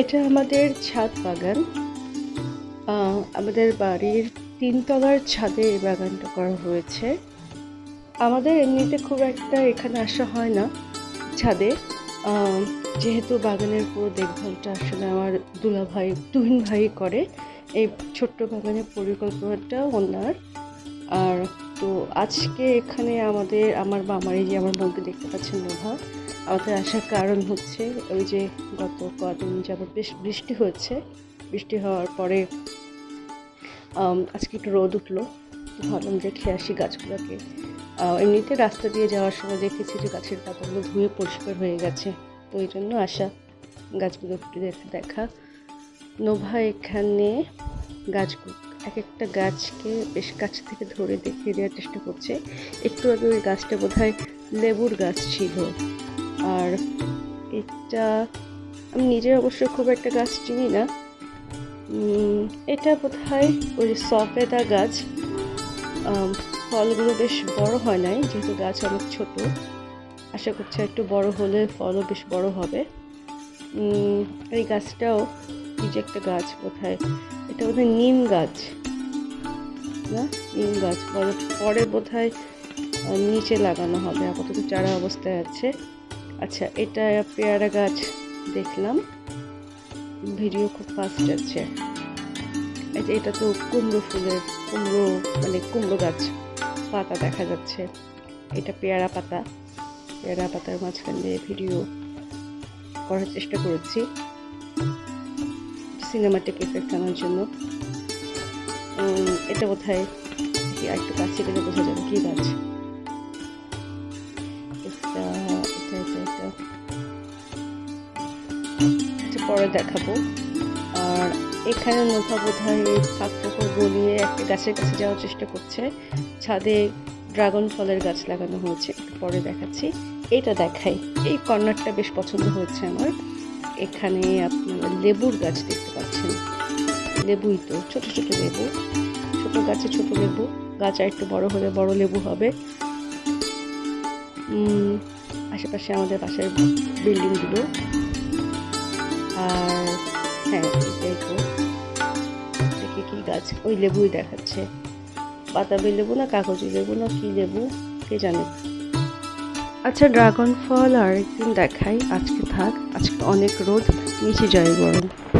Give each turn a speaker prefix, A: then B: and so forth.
A: এটা আমাদের ছাদ বাগান। আমাদের বাড়ির তিনতলার ছাদে এই বাগানটা করা হয়েছে। আমাদের এমনিতে খুব একটা এখানে আসা হয় না ছাদে। যেহেতু বাগানের পুরো দেখভালটা আসলে আমার দুলা ভাই তুহিন ভাই করে, এই ছোট্ট বাগানের পরিকল্পনাটা ওনার। আর তো আজকে এখানে আমাদের, আমার বা, আমার এই যে আমার বোনকে দেখতে পাচ্ছেন নোভা আমাদের আসার কারণ হচ্ছে ওই যে গত কদিন যাবত বেশ বৃষ্টি হয়েছে। বৃষ্টি হওয়ার পরে আজকে একটু রোদ উঠল। ভাবলাম দেখে আসি গাছগুলোকে। এমনিতে রাস্তা দিয়ে যাওয়ার সময় দেখেছি যে গাছের পাতাগুলো ধুয়ে পরিষ্কার হয়ে গেছে। তো ওই জন্য আসা গাছগুলো একটু দেখা নোভা এখানে গাছগুলো এক একটা গাছকে বেশ কাছ থেকে ধরে দেখিয়ে দেওয়ার চেষ্টা করছে। একটু আগে ওই গাছটা বোধহয় লেবুর গাছ ছিল। আর এটা, আমি নিজে অবশ্য খুব একটা গাছ চিনি না। এটা বোধ হয় ওই সফেদা গাছ। ফলগুলো বেশ বড় হয় নাই, যেহেতু গাছ অনেক ছোট। আশা করছি একটু বড় হলে ফলও বেশ বড় হবে। এই গাছটাও যে একটা গাছ কোথায় এটা বোধহয় নিম গাছ। না? নিম গাছ। পরে পরে বোধহয় নিচে লাগানো হবে। আপাতত চারা অবস্থায় আছে। আচ্ছা এটা পেয়ারা গাছ দেখলাম। ভিডিও খুব ফাস্ট আছে এই যে এটা তো কুমড়ো ফুলের, কুমড়ো মানে কুমড়ো গাছ পাতা দেখা যাচ্ছে। এটা পেয়ারা পাতা। পেয়ারা পাতার মাঝখান দিয়ে ভিডিও করার চেষ্টা করেছি। সিনেমাটিক এফেক্ট আনার জন্য। এটা বোধহয় কি একটু কাছে গেলে বোঝা যাবে কি গাছ পরে দেখাবো। আর এখানে নোভা বোধ হয় ফাঁক ফোকর গলিয়ে একটা গাছের কাছে যাওয়ার চেষ্টা করছে। ছাদে ড্রাগন ফলের গাছ লাগানো হয়েছে পরে দেখাচ্ছি। এটা দেখাই। এই কর্নারটা বেশ পছন্দ হয়েছে আমার। এখানে আপনার লেবুর গাছ দেখতে লেবুই তো, ছোট ছোট লেবু। ছোট গাছে ছোট লেবু। গাছ আর একটু বড় হলে বড় লেবু হবে। আশেপাশে আমাদের পাশের বিল্ডিংগুলো। আর হ্যাঁ এটাই দেখি কি গাছ? ওই লেবুই দেখাচ্ছে। বাতাবি লেবু না কাগজি লেবু না কি লেবু? কে জানে? আচ্ছা ড্রাগন ফল আর একদিন দেখাই। আজকে থাক, আজকে অনেক রোদ, নিচে যায় গরম।